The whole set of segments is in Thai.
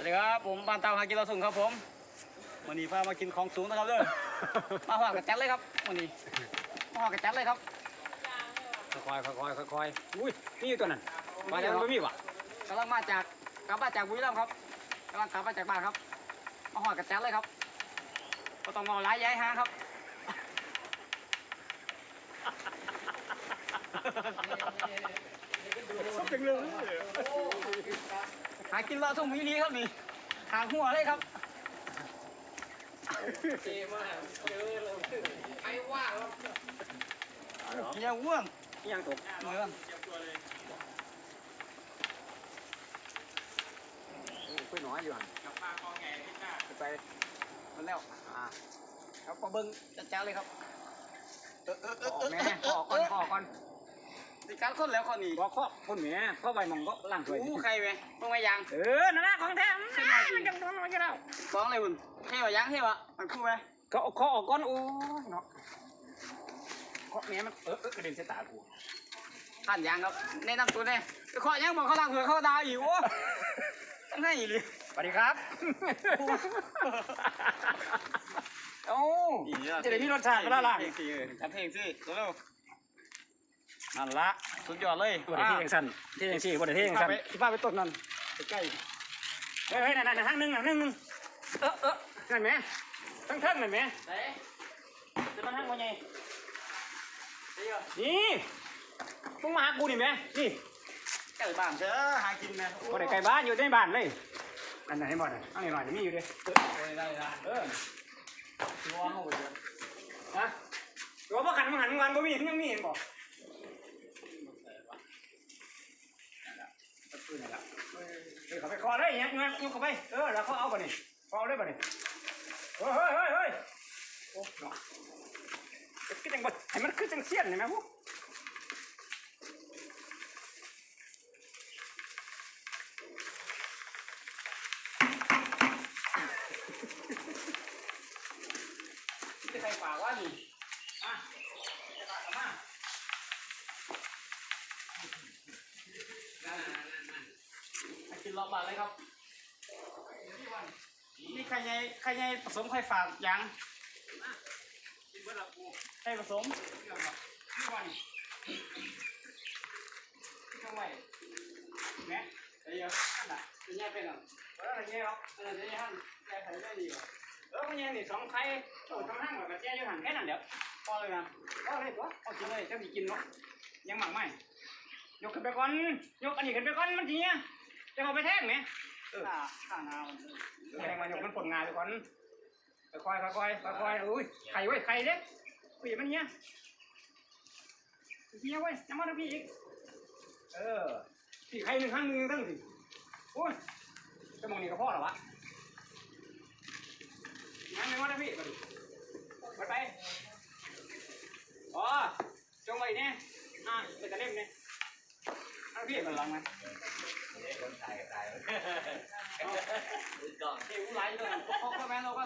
วัสดีครับ ผมบ้านเตาหากินเราส่งครับผมวันนี้พามากินของสูงนะครับเด้อ มาหอกกระจัดเลยครับวันนี้มาหอกกระจัดเลยครับค่อยๆค่อยๆค่อยๆอุ้ยนี่อยู่ตัวนั้นมาแล้วไม่มีวะกำลังมาจากกลับมาจากบุรีรัมย์ครับกำลังกลับมาจากบ้านครับ มาหอกกระจัดเลยครับก็ต้องมาหลายย้ายหางครับจังเลย หากินเราทุ่งมีนี้ครับนี่หางหัวเลยครับกินยังว่วงนี่ยังตกเหมือนคุยน้อยอยู่หันไปมันแล้วอ่าครับพอเบิ้งจัดจ้าเลยครับเออเออเออเออแม่พ่อก่อนพ่อก่อน ติดการคนแล้วคนนี้บอกข้อคนแม่ข้อใบมองก็ล่างถ้วยอู้ใครไหมเพิ่งมายังเออนั่นนะของแท้มันจังตัวมันจะแล้วสองเลยคุณเท่วะยังเท่วะมันคู่ไหมเขาเขาออกก้อนโอ้ยเนาะข้อแม่มันเออเออกระเด็นใส่ตากูผ่านยังครับแนะนำตัวแน่ไปขอยังบอกเขาลังเผื่อเขาดาวอีกโอ้ตั้งให้อีกเลยสวัสดีครับโอ้จะได้มีรสชาติก็แล้วล่ะเพลงสิเออจัดเพลงสิตัวเร็ว นั่นละสุดยอดเลยบ่ได้เท่ยังสั้นเท่ยังสี่บ่ได้เท่ยังพาสั้นไปพาไปต้นนั่นใกล้เฮ้ยเฮ้ยนั่นนั่นห้างหนึ่งห้างหนึ่งเออเออนั่นไหมทั้งเทิงนั่นไหมๆไหนจะมาห้างว่าไงเดี๋ยวนี่มึงมาหากูนี่ไหมนี่ใกล้บ้านเด้อหากินนะบ่ได้ไกลบ้านอยู่ในบ้านเลยอันไหนบ่น่ะอันนี้หน่อยมีอยู่ดิโอ้ยได้ละเออตัวเขาไปเยอะฮะตัวบ่ขันมึงหันมึงหันบ่มียังมีเห็นบ่ปืนนั่นล่ะเฮ้ย เขาไปคอเลยเนี่ยเงินยกเข้าไปเออแล้วเขาเอาบ่นี่เขาเอาเลยบ่นี่เฮ้ยเฮ้ยเฮ้ยโอ้เนาะคือจังบ่ให้มันคือจังเสียนเห็นี่แม่พวกจะใครฝากว่านี่ อะจะมาเอามา มากินรอบบ้าน เลยครับนี่ใครใหญ่ใครใหญ่ผสมใครฝากยังกินเบิดละกูใครผสมเรื่องแบบนี่วันทำไมแม่เดี๋ยวอันน่ะจะแยกเป็นอะเออแย่หรอกเออจะแยกหันแยกใส่ได้ดีกว่าเออมันยังนี่สองไข่โอ้ยสองห้างแบบแย่อยู่หันแค่นั้นเดี๋ยวพอเลยนะก็เลยตัวเอกินเลยจะมีกินเนาะยังหมักไหมยกขึ้นไปก่อน ยกอันนี้ขึ้นไปก่อนมันทีเนี้ย จะเอาไปแทงไหมข้าข้าน้ำมันแทงมายกมันผลงานไปก่อนค่อยๆค่อยๆค่อยๆอุ้ยไข่ไว้ยไข่เล็กอุ้ยมันเนี้ยเนี้ยเว้ยยังมาทางพี่อีก เออพี่ไข่หนึ่งครั้งหนึ่งตั้งสิโอ้ยจะมองนี่ก็พอหรอวะงั้นไม่ว่าทางพี่มาดิไปไปอ๋อจงไว้เนี่ยอะเป็นตะเล่มเนี่ยทางพี่มันลังไหม เดี๋ยวไหลเลยพกเข้าแม่เราก็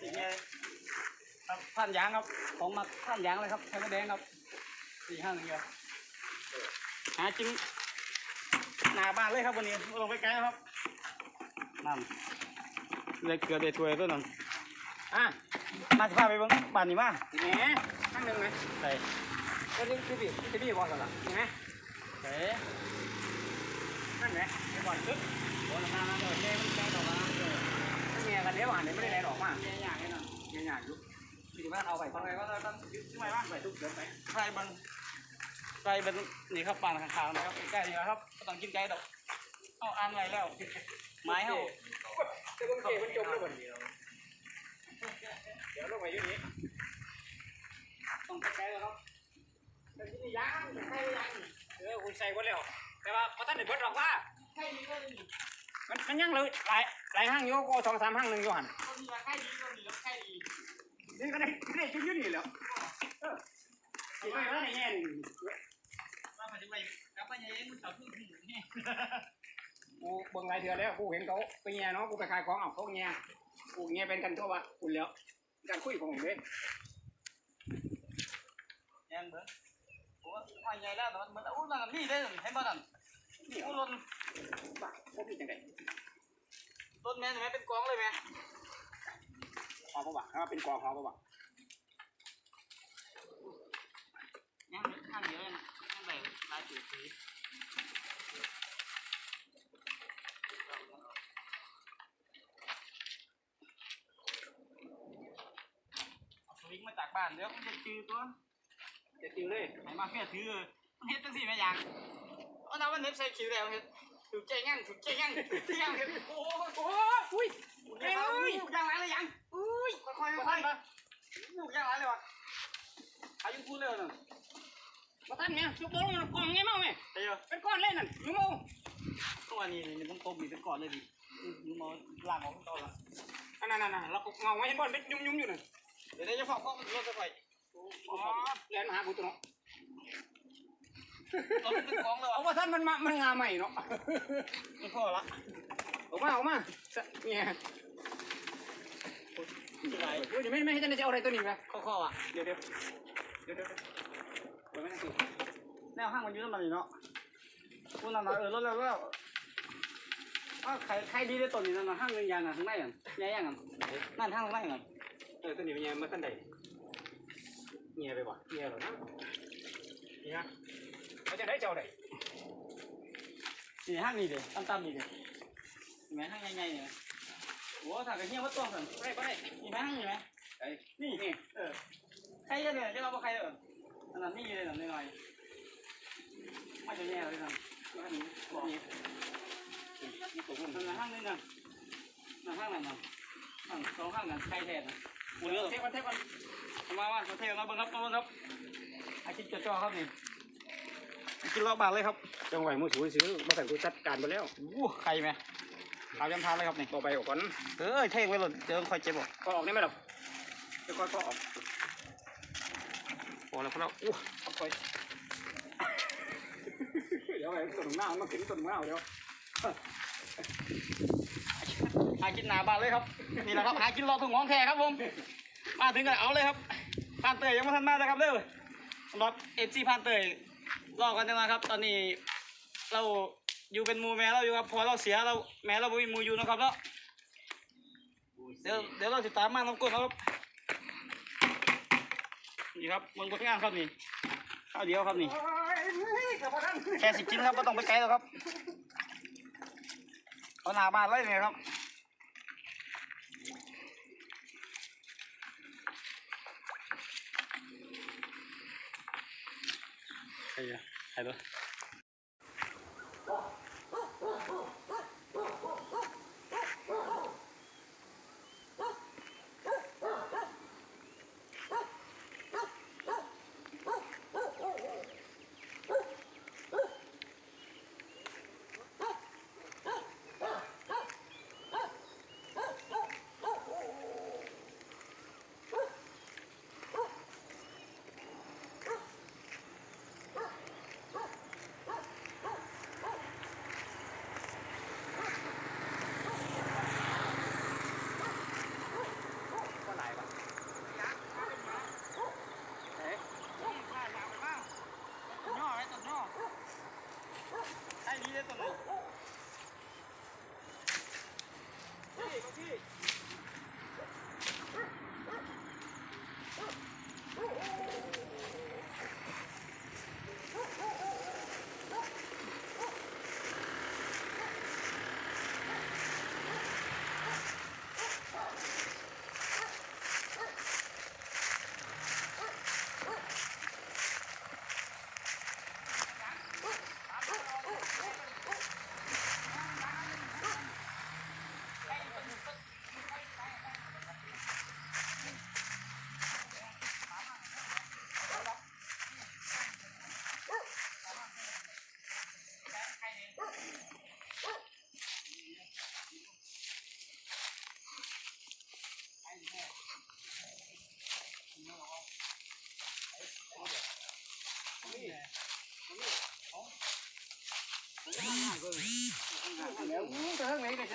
สี่แง่ครับท่านยางครับของมาท่านยางเลยครับไข่มดแดงครับสี่ห้าหนึ่งเดียวหาจิ้มหนาบ้านเลยครับวันนี้ลงไปไกลครับนั่นเลยเกลือเดือดถ้วยตัวนั้นอะมาจะพาไปบ้างบ้านนี้มาแหมข้างหนึ่งไหมใส่ก็ที่ที่พี่ที่พี่บอกกันละเห็นไหม ใส่นั่นไหมไอ้บอลตึ๊บโอ้ยมามาเลยแม่มันแก้ดอกนะเออไม่มีอะไรเลี้ยวหันเลยไม่ได้แรงออกมาแม่ยากแน่นอนไม่ยากอยู่พี่ว่าเอาไปทำไงก็ต้องต้องยึดไว้บ้างไปทุกเดือนไปใครมันใครเป็นนี่ครับปานข้างๆนะครับใกล้ๆนี่นะครับก็ต้องกินไก่ดอกเอาอ่านไว้แล้วไม้เฮาจะต้องเก็บมันจมแล้วบนเดี๋ยวลงไปอยู่นี้ต้องไก่แล้วครับแต่ที่นี่ยังใช่ยัง เออคุณใส่หมดแล้วแต่ว่าพอท่านเด็ดเบิดหรอกว่าไก่ดีก็ดีมันมันยังเลยหลายหลายห้างโยก็สองสามห้างหนึ่งโยหันก็ดีไก่ดีก็ดีแล้วไก่ดีนี่ก็ได้ก็ได้ชุดยืดนี่แล้วเออที่ไปแล้วในแง่นี่ว่ามันจะไปกลับไปยังไงมันต่อขึ้นถึงนี่กูเบิ่งหลายเถื่อแล้วกูเห็นเขาไปแง่เนาะกูไปขายของเอาเขาแง่กูแง่เป็นกันทั่ววะคุณแล้วการคุยของผมเด้ ยังเหมื อนโอ้ยไใหญ่แล้วแต่มันเหมือนอู้นั่นนี่ได้เห็นบ่นั่นนี่โอ้เอารถบ้าพวกพี่จังไดรถแม่นไหมเป็นกองเลยไหมหอมปะวะถ้าเป็นกองหอมปะวะยังข้างเดียวเลยนะข้างใดลายสีสีเอาสวิงมาจากบ้านเดี๋ยวมันจะจืดตัว จะจริงเลยไหนมาเฟียถือมันเฮ็ดจังสี่แม่ยางเอาน้ำมันเน็บใส่คิวแล้วเฮ็ดถูกใจงั้นถูกใจงั้นถูกใจงั้นเฮ็ดโอ้โหโอ้อุ้ยเฮ้ยยางไรเลยยังอุ้ยค่อยๆค่อยๆมาลูกยางไรเลยวะอายุพูดเลยน่ะมาท่านเนี่ยชุบตัวลงกองไงเมาไหมเดี๋ยเป็นก้อนเล่นนั่นยุ่งเอาตัวนี้นี่มันต้มนี่เป็นก่อนเลยดิยูมล่างออกตอนละอันนั้นนั่นเราเงาไว้เห็นบอลเป็นยุ่มยุ่มอยู่นั่นเดี๋ยวจะฝากข้อมันรถจะไป อ๋อแลนมาหาบุตรเนาะรถเป็นกองเลยเอาว่าท่านมันมามันงาใหม่เนาะไม่พอละออกมาออกมาเนี่ยที่ไหนเดี๋ยวไม่ไม่ให้ท่านจะเอาอะไรตัวนี้ไหมข้อข้ออะเดี๋ยวเดี๋ยวเดี๋ยวเดี๋ยวเดี๋ยวไม่ต้องสิแนวห้างมันอยู่นั่นมันนี่เนาะพูดนั่นนะเออรถแล้วแล้วอ้าวใครใครดีได้ตัวนี้นั่นนะห้างเงินยางอะข้างในอะใหญ่ยังอะนั่นห้างข้างในอะเออตัวนี้มันยังมาท่านใด เงียไปบ่เงียหรอนะเนี่ยเขาจะได้เจ้าใดสี่ห้างนี่เด้ตั้มๆนี่เด้เห็นไหมห้างใหญ่ๆเนี่ยโอ้ถ้าเกิดเฮียวัดตัวสั่นไปไปมีไหมห้างอยู่ไหมไอ้นี่นี่เออใครจะเนี่ยจะเราบอกใครเอออันนั้นนี่เลยหน่อยหน่อยๆไม่จะแย่เลยนะมาหนีบอกนี่นี่ตัวนั่มันนนะห้างนี่นะนั่นห้างนั่นนะห้างสองห้างนั่นใครแทนนะ กูเลือกเทวันเทวันมาว่ามาเทมาเบิ้งครับมาเบิ้งครับไอคิดจ่อๆครับนี่กินรอบบาทเลยครับจังไหวมือถือซื้อมาสั่งกูจัดการไปแล้วอู้ใครไหมขาวยำทานเลยครับนี่ต่อไปออกก่อนเออเท่ไว้หล่นเจอคอยเจ็บบอกก็ออกได้ไหมล่ะจะค่อยก็ออกพอแล้วพอแล้วอู้ค่อยเดี๋ยวไอ้ต้นหน้ามันขึ้นต้นหน้าเดี๋ยวหา กินหนาบานเลยครับ นี่แหละครับหากินรอถุงของแท้ครับผม มาถึงกันเอาเลยครับพานเตยยังไม่ทันมาเลยครับเด้อสำหรับเอฟซีพานเตยรอกันจังนะครับ ตอนนี้เราอยู่เป็นมูแม่เราอยู่ครับพอเราเสียเราแม่เราไม่มีมูอยู่นะครับเนาะเดี๋ยวเดี๋ยวเราติดตามมาน้ำกลครับนี่ครับมึงผลงานครับนี่ข้าวเดียวครับนี่แค่สิบชิ้นครับไม่ต้องไปไกลหรอกครับเอาหนาบานเลยเนี่ยครับใคร อ ไอ้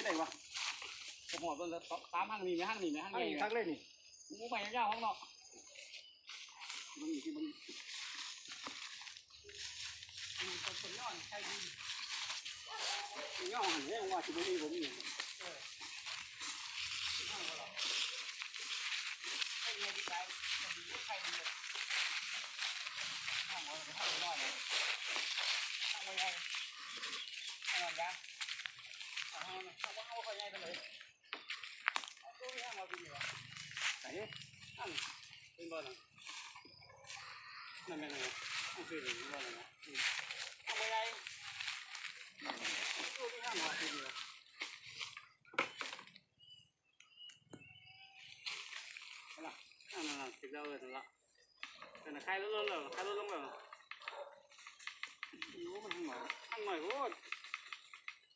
ไหนก็จะได้วะผมหัวเป็นสามห้างนี่ไหมห้างนี่ไหมห้างทั้งใหญ่นี้ทั้งเลยนี่กูไปยาวๆข้างนอกมันอยู่ที่มันคนย่อนใช่ดีย่อหันเนี่ยว่าที่นี่ผมอยู่เป็นบ่อนั่นนั่นเป็นไงนั่นคือบ่อนั่นนะเอาไปไงตัวที่ห้ามมาคือดีละนั่นนั่นติดแล้วเลยนั่นละเป็นใครลดลงเลยใครลด ลงเลยอยู่มันทั้งหมดทั้งหมดโอ้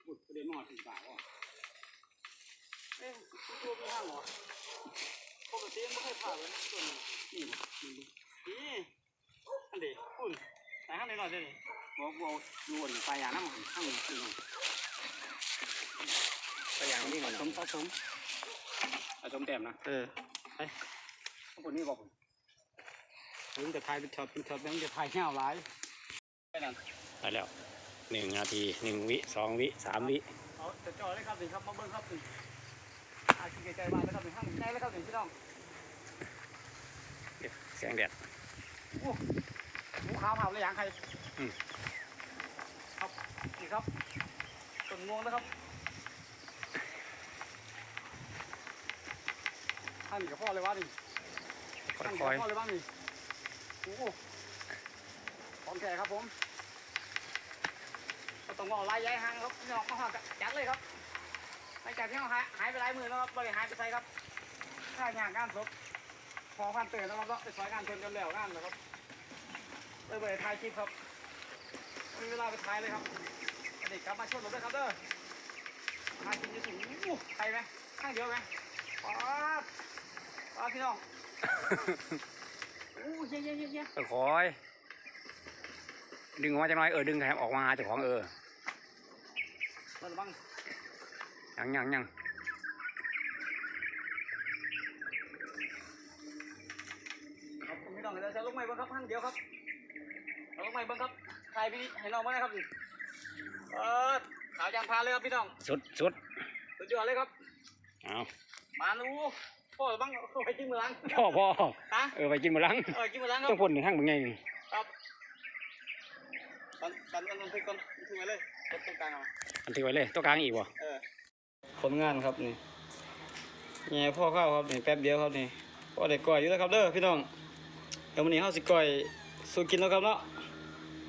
บุดประเดี๋ยวมาถึงสาวอะเอ๊ะตัวที่ห้ามเหรอปกติไม่เคยผ่านเลยตัว นี่นี่อันเดีคุณไหนห้ามหน่อยสิบอกว่าอยู่บนปลายางน้ำมันข้างนี้คือน้ปลายางนี่มันสมผสมผสมแต้มนะเออข้างบนนี่บอกผมผมจะถ่ายเป็นช็อตเป็นช็อตแล้วจะถ่ายเงาหลายไปนั่นไปแล้วหนึ่งนาทีหนึ่งวิสองวิสามวิเอาจะจ่อเลยครับสิครับมาเบิ้งครับสิอาชีพใจบ้านแล้วครับสิห้างใจแล้วครับสิพี่น้อง เสียงแดดหมูขาวเผาเลยอย่างใครอืมครับนี่ครับต้นงวงนะครับท่านกับพ่อเลยว่านี่ค่ท่านอกับยพ่อเลยว่านี่โอ้โหของแก่ครับผมก็ต้องบอกลายย้ายหางครับพี่น้องมาหอจัดเลยครับหลังจากที่เราหายหายไปหลายมือแล้วครับบริหารไปใส่ครับค่างานงานศพพ อพันเตือนแล้วครับไปซอยงานเพิ่นกันแล้วงานนะครับเลยไปถ่ายคลิปครับมีเวลาไปถ่ายเลยครับอันนี้กลับมาชวนผมด้วยครับเด้อถ่ายคลิปจะถึงอู้ใครไหมข้างเดียวไหมป๊าดป๊าดพี่น้องอู้เยี่ยเยี่ยเยี่ยเยี่ยๆค่อยๆดึงออกมาจะน้อยเออดึงแถมออกมาหาเจ้าของเออระวังยังยังยัง ครับผมพี่น้องเดี๋ยวจะลงไม้เบิ้งครับข้างเดียวครับเอาลงไม้เบิ้งครับถ่ายพี่ให้น้องมานะครับสิเออขาวจานพานเลยครับพี่น้องสุดสุดสุดยอดเลยครับเอามาดูพ่อบ้างเอาไปกินมือล้างพ่อพ่อฮะเออไปกินมาลังเออกินมือล้างครัต้อบงพ่นหนึ่งข้างมึงไงนี่ครับตันตันตันตันพลิกก่อนทิ้งไว้เลยรถตรงกลางเอาอันที่ไว้เลยตัวกลางอีกวะเออผลงานครับนี่แง่พ่อเข้าครับนี่แป๊บเดียวครับนี่พ่อได้ก่อยอยู่แล้วครับเด้อพี่น้อง เดี๋ยววันนี้เฮาสิก่อยสู้กินแล้วครับเนาะ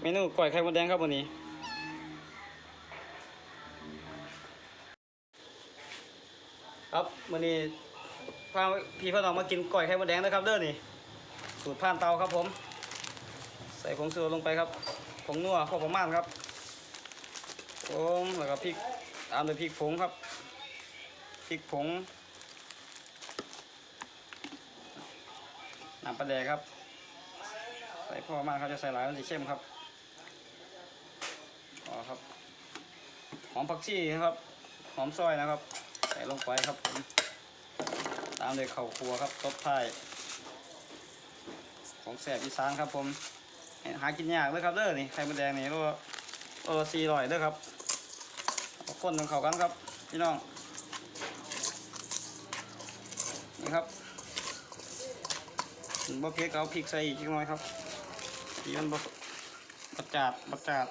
เมนูก่อยไข่มดแดงครับวันนี้ครับวันนี้พาพี่พ่อน้องมากินก่อยไข่มดแดงนะครับเด้อนี่สูตรผ่านเตาครับผม ใส่ผงชูรสลงไปครับผงนัวพอประมาณครับผมแล้วก็พริกตามด้วยพริกผงครับพริกผงน้ำปลาแดกครับ ส่พอมาณครับจะใส่หลายมันจะเข้มครับอ๋อครับ หอมผักชีครับ หอมซอยนะครับ ใส่ลงไปครับผมตามด้วยข้าวคั่วครับตบท้ายของแสบอีสานครับผมหากินยากเลยครับเด้อนี่ไข่มดแดงนี่โลโลละสี่ร้อยเด้อครับคนของเขากันครับพี่น้องนี่ครับบ่เผ็ดเอาพริกใส่อีกจักหน่อยครับ ทีมันบ่บัดจาดบัดจาด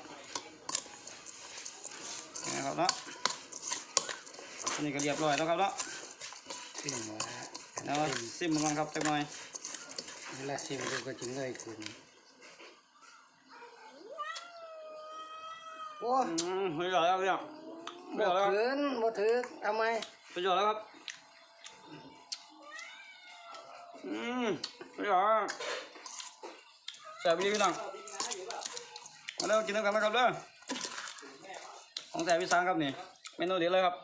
นี่นะครับเนาะอันนี้ก็เรียบร้อยแล้วครับเนาะซิมว่าเอาซิมมันก่อนครับจักหน่อยเวลาซิมดูก็จึงเลยขึ้นโอ้อืมไม่เหลือแล้วเนี่ยไม่บ่เหลือแล้วครับขึ้นบ่ถือทำไมประโยชน์แล้วครับอืมประโยชน์ แซ่บดีพี่น้องมาเร็วกินน้ำกันนะครับเด้อของแซ่บพี่สังครับนี่เมนูเด็ดเลยครับ